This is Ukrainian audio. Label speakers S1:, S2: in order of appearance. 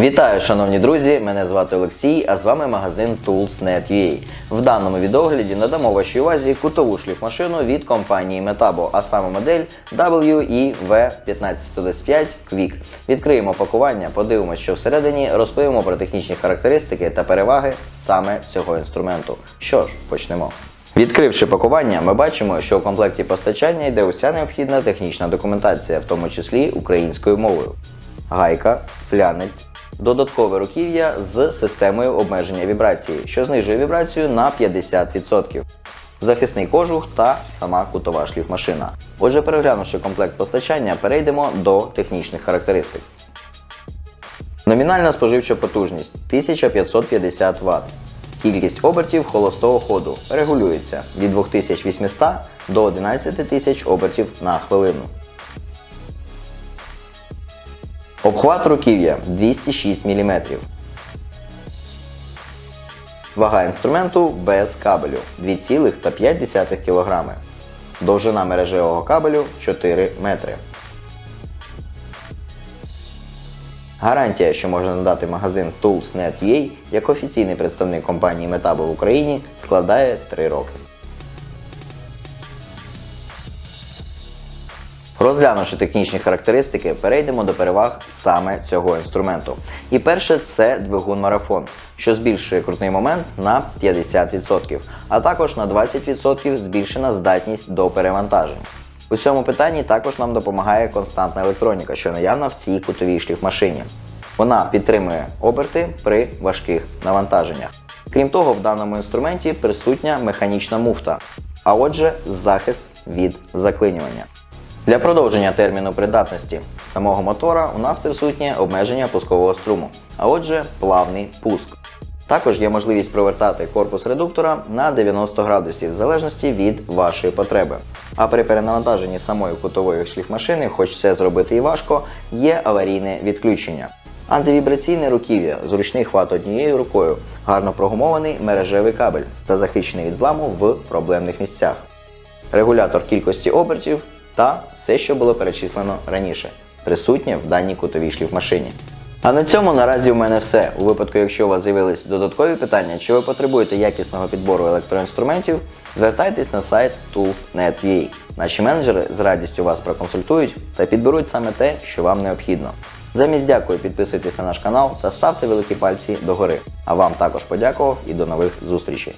S1: Вітаю, шановні друзі! Мене звати Олексій, а з вами магазин Tools.net.ua. В даному відеогляді надамо вашій увазі кутову шліфмашину від компанії Metabo, а саме модель E WEV15125 Quick. Відкриємо пакування, подивимося, що всередині, розповімо про технічні характеристики та переваги саме цього інструменту. Що ж, почнемо. Відкривши пакування, ми бачимо, що у комплекті постачання йде уся необхідна технічна документація, в тому числі українською мовою. Гайка, флянець, додаткове руків'я з системою обмеження вібрації, що знижує вібрацію на 50%. Захисний кожух та сама кутова шліфмашина. Отже, переглянувши комплект постачання, перейдемо до технічних характеристик. Номінальна споживча потужність 1550 Вт. Кількість обертів холостого ходу регулюється від 2800 до 11000 обертів на хвилину. Обхват руків'я 206 мм. Вага інструменту без кабелю 2,5 кг. Довжина мережевого кабелю 4 метри. Гарантія, що може надати магазин Tools.net.ua як офіційний представник компанії Metabo в Україні, складає 3 роки. Розглянувши технічні характеристики, перейдемо до переваг саме цього інструменту. І перше це двигун марафон, що збільшує крутний момент на 50%, а також на 20% збільшена здатність до перевантажень. У цьому питанні також нам допомагає константна електроніка, що наявна в цій кутовій шліфмашині. Вона підтримує оберти при важких навантаженнях. Крім того, в даному інструменті присутня механічна муфта, а отже, захист від заклинювання. Для продовження терміну придатності самого мотора у нас присутнє обмеження пускового струму, а отже, плавний пуск. Також є можливість провертати корпус редуктора на 90 градусів в залежності від вашої потреби. А при перенавантаженні самої кутової шліфмашини, хоч це зробити і важко, є аварійне відключення. Антивібраційне руків'я, зручний хват однією рукою, гарно прогумований мережевий кабель та захищений від зламу в проблемних місцях. Регулятор кількості обертів та все, що було перечислено раніше, присутнє в даній кутовій шліфмашині. А на цьому наразі у мене все. У випадку, якщо у вас з'явились додаткові питання, чи ви потребуєте якісного підбору електроінструментів, звертайтесь на сайт tools.net.ua. Наші менеджери з радістю вас проконсультують та підберуть саме те, що вам необхідно. Замість дякую, підписуйтесь на наш канал та ставте великі пальці догори. А вам також подякував і до нових зустрічей.